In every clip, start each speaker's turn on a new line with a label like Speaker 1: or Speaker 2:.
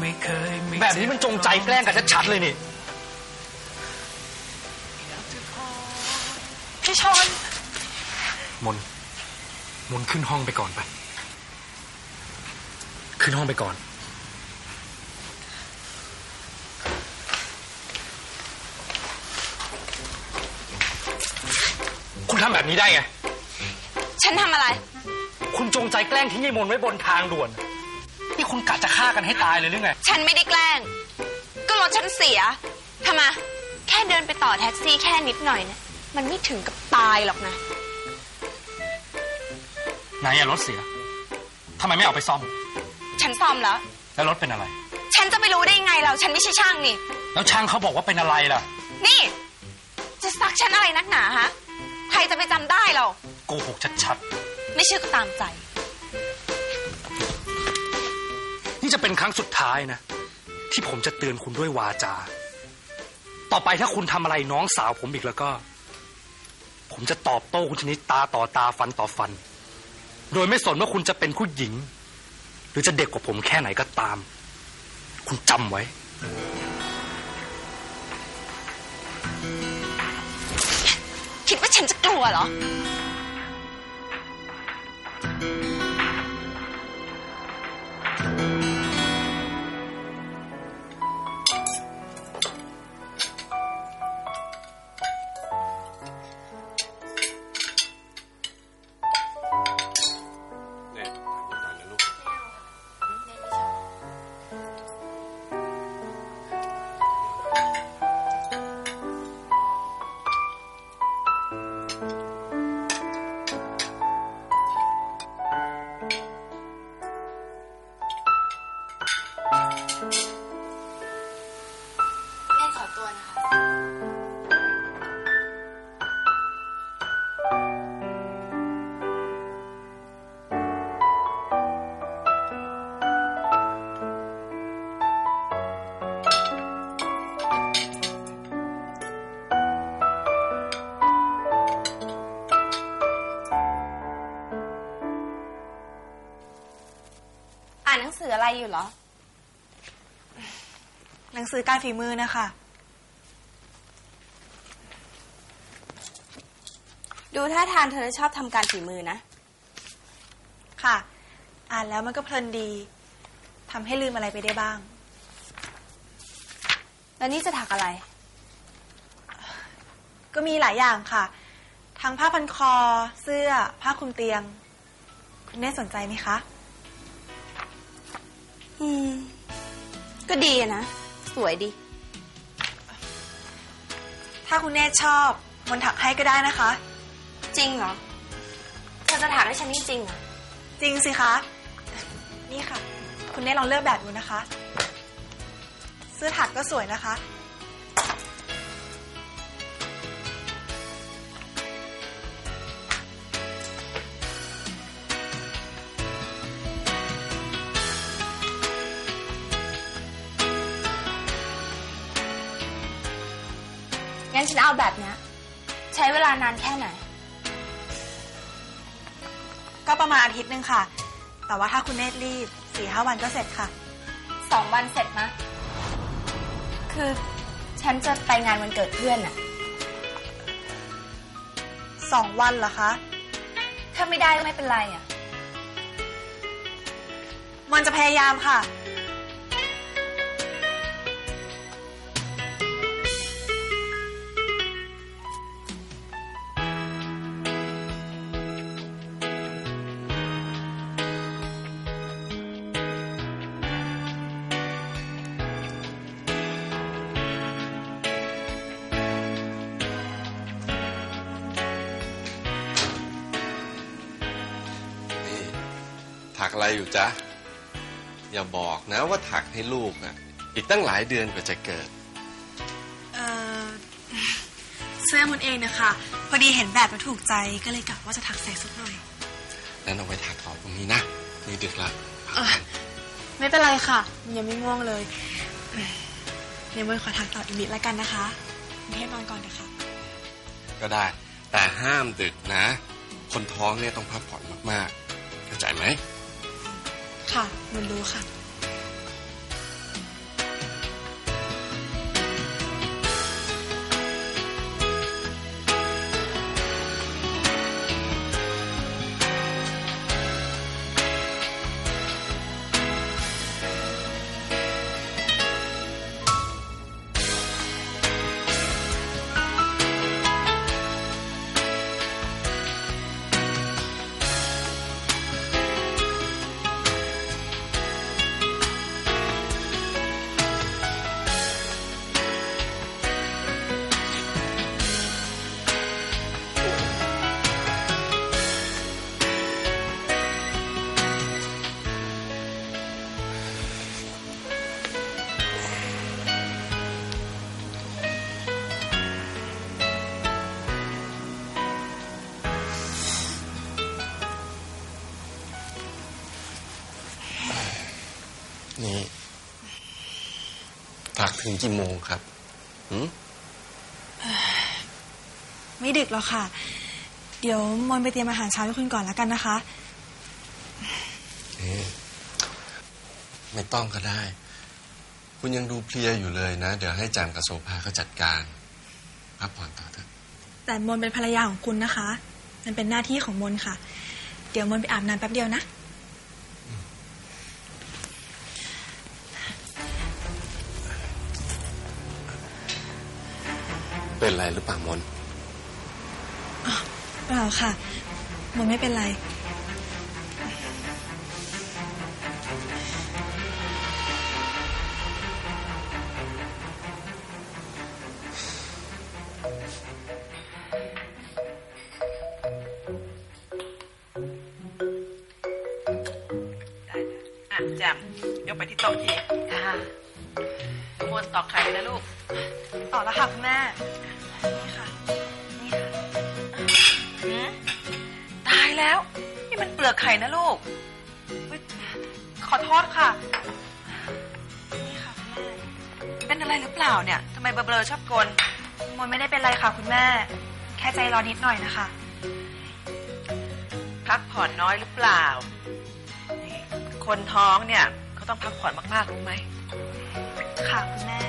Speaker 1: ไม่เคยไม่
Speaker 2: แบบนี้มันจงใจแกล้งกันชัดๆเลยนี่
Speaker 3: พี่ชน
Speaker 2: มน มนขึ้นห้องไปก่อนไป ขึ้นห้องไปก่อนคุณทำแบบนี้ได้ไง
Speaker 3: ฉันทำอะไร
Speaker 2: คุณจงใจแกล้งทิ้งยายมนไว้บนทางด่วนนี่ คุณกะจะฆ่ากันให้ตายเลยหรือไง
Speaker 3: ฉันไม่ได้แกล้ง ก็รถฉันเสียทำไมแค่เดินไปต่อแท็กซี่แค่นิดหน่อยนะมันไม่ถึงกับตายหรอกนะ
Speaker 2: ไหนอะรถเสียทำไมไม่เอาไปซ่อม
Speaker 3: ฉันซ่อมแล้ว
Speaker 2: แล้วรถเป็นอะไร
Speaker 3: ฉันจะไปรู้ได้ยังไงเราฉันไม่ใช่ช่างนี่
Speaker 2: แล้วช่างเขาบอกว่าเป็นอะไรล่ะ
Speaker 3: นี่ จะซักฉันอะไรนักหนาฮะ ใครจะไปจำได้เรา
Speaker 2: โกหกชัด
Speaker 3: ไม่เชื่อก็ตามใจ
Speaker 2: จะเป็นครั้งสุดท้ายนะ ที่ผมจะเตือนคุณด้วยวาจา ต่อไปถ้าคุณทำอะไรน้องสาวผมอีกแล้วก็ ผมจะตอบโต้คุณชนิดตาต่อตาฟันต่อฟัน โดยไม่สนว่าคุณจะเป็นผู้หญิง หรือจะเด็กกว่าผมแค่ไหนก็ตาม คุณจำไว้
Speaker 3: คิดว่าฉันจะกลัวเหรอ ออะไรอยู่เหรอ
Speaker 4: หนังสือการฝีมือนะคะ
Speaker 3: ดูท่าทางเธอชอบทำการฝีมือนะ
Speaker 4: ค่ะ อ่านแล้วมันก็เพลินดีทำให้ลืมอะไรไปได้บ้าง
Speaker 3: แล้วนี่จะถักอะไร
Speaker 4: ก็มีหลายอย่างค่ะ ทั้งผ้าพันคอ เสื้อ ผ้าคลุมเตียง คุณแม่สนใจไหมคะ
Speaker 3: อืม ก็ดีอะนะ สวยดี
Speaker 4: ถ้าคุณแม่ชอบมนถักให้ก็ได้นะคะ
Speaker 3: จริงเหรอเธอจะถักให้ฉันนี่จริงเหรอ
Speaker 4: จริงสิคะ นี่ค่ะ คุณแม่ลองเลือกแบบดูนะคะ เสื้อถักก็สวยนะคะ
Speaker 3: งั้นฉันเอาแบบเนี้ยใช้เวลานานแค่ไหน
Speaker 4: ก็ประมาณอาทิตย์หนึ่งค่ะ แต่ว่าถ้าคุณแม่รีบสี่ห้าวันก็เสร็จค่ะ
Speaker 3: สองวันเสร็จนะ คือฉันจะไปงานวันเกิดเพื่อนอะ
Speaker 4: สองวันเหรอคะ
Speaker 3: ถ้าไม่ได้ก็ไม่เป็นไรอะ
Speaker 4: มันจะพยายามค่ะ
Speaker 5: อะไรอยู่จ๊ะ อย่าบอกนะว่าถักให้ลูกอะ อีกตั้งหลายเดือนกว่าจะเกิด
Speaker 4: เออเสื้อมันเองนะคะ พอดีเห็นแบบแล้วถูกใจก็เลยกะว่าจะถักใส่สักหน่อย
Speaker 5: นั้นเอาไว้ถักต่อพรุ่งนี้นะ นี่ดึกละ
Speaker 4: เออไม่เป็นไรค่ะ ยังไม่ง่วงเลยเอ่อเดี๋ยวมันขอถักต่ออีกนิดแล้วกันนะคะให้นอนก่อนนะคะ
Speaker 5: ก็ได้ แต่ห้ามดึกนะ คนท้องเนี่ยต้องพักผ่อนมากๆเข้าใจไหม
Speaker 4: ค่ะมันรู้ค่ะ
Speaker 5: ถักถึงกี่โมงครับหืม
Speaker 4: ไม่ดึกหรอกค่ะ เดี๋ยวมนต์ไปเตรียมอาหารเช้าให้คุณก่อนแล้วกันนะคะ
Speaker 5: เอ๊ะไม่ต้องก็ได้ คุณยังดูเพลียอยู่เลยนะ เดี๋ยวให้จันกับโซภาเขาจัดการพักผ่อนต่อเถอะ
Speaker 4: แต่มนต์เป็นภรรยาของคุณนะคะ มันเป็นหน้าที่ของมนต์ค่ะ เดี๋ยวมนต์ไปอาบน้ำแป๊บเดียวนะ
Speaker 5: เป็นไรหรือเปล่ามน
Speaker 4: เปล่าค่ะ มนต์ไม่เป็นไร
Speaker 1: ได้จ้ะอะแจมยกไปที่โต๊ะทีค่ะมวนตอกไข่เลยนะลูก
Speaker 4: ต่อแล้วค่ะคุณแม่ นี่ค่ะ นี่ค่ะ
Speaker 1: หืมตายแล้ว นี่มันเปลือกไข่นะลูกอุ๊ยขอโทษค่ะ
Speaker 4: นี่ค่ะคุณแม่
Speaker 1: เป็นอะไรหรือเปล่าเนี่ยทำไมเบลอๆชอบกล
Speaker 4: มนไม่ได้เป็นไรค่ะคุณแม่ แค่ใจร้อนนิดหน่อยนะคะ
Speaker 1: พักผ่อนน้อยหรือเปล่า คนท้องเนี่ยเขาต้องพักผ่อนมากๆรู้ไหม
Speaker 4: ค่ะคุณแม่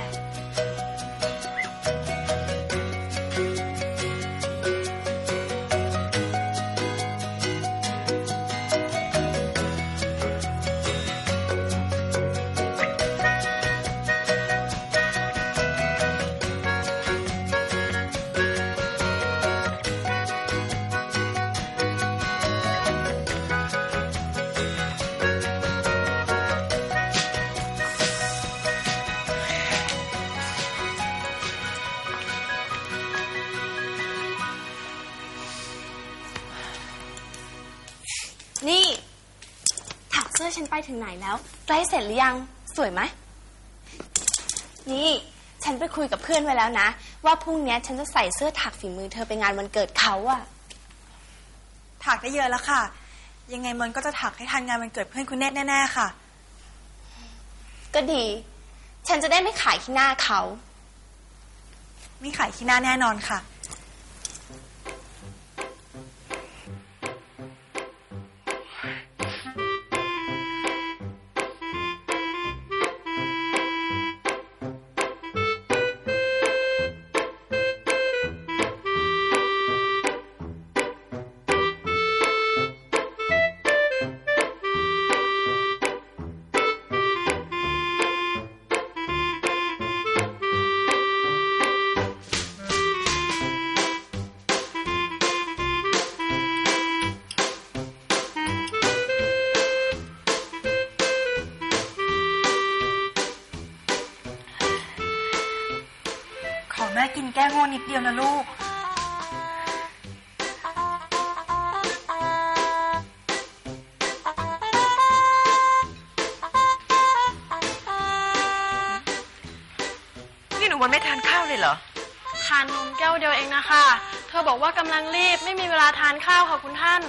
Speaker 3: ไปถึงไหนแล้ว ใกล้เสร็จหรือยังสวยไหม นี่ ฉันไปคุยกับเพื่อนไว้แล้วนะ ว่าพรุ่งนี้ฉันจะใส่เสื้อถักฝีมือเธอไปงานวันเกิดเขาอะ
Speaker 4: ถักได้เยอะแล้วค่ะ ยังไงมนต์ก็จะถักให้ทันงานวันเกิดเพื่อนคุณเนตแน่ๆค่ะ
Speaker 3: ก็ดี ฉันจะได้ไม่ขายขี้หน้าเขา
Speaker 4: ไม่ขายขี้หน้าแน่นอนค่ะ แม่กินแก้ง่วงนิดเดียวนะลูก
Speaker 1: นี่หนูมันไม่ทานข้าวเลยเหรอ
Speaker 6: ทานนมแก้วเดียวเองนะคะ เธอบอกว่ากำลังรีบไม่มีเวลาทานข้าวค่ะคุณท่าน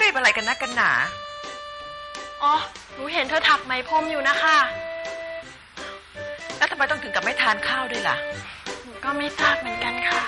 Speaker 1: รีบอะไรกันนักกันหนา
Speaker 6: อ๋อ หนูเห็นเธอถักไหมพรมอยู่นะคะ
Speaker 1: แล้วทำไมต้องถึงกับไม่ทานข้าวด้วยล่ะ
Speaker 6: ก็ไม่ทราบเหมือนกันค่ะ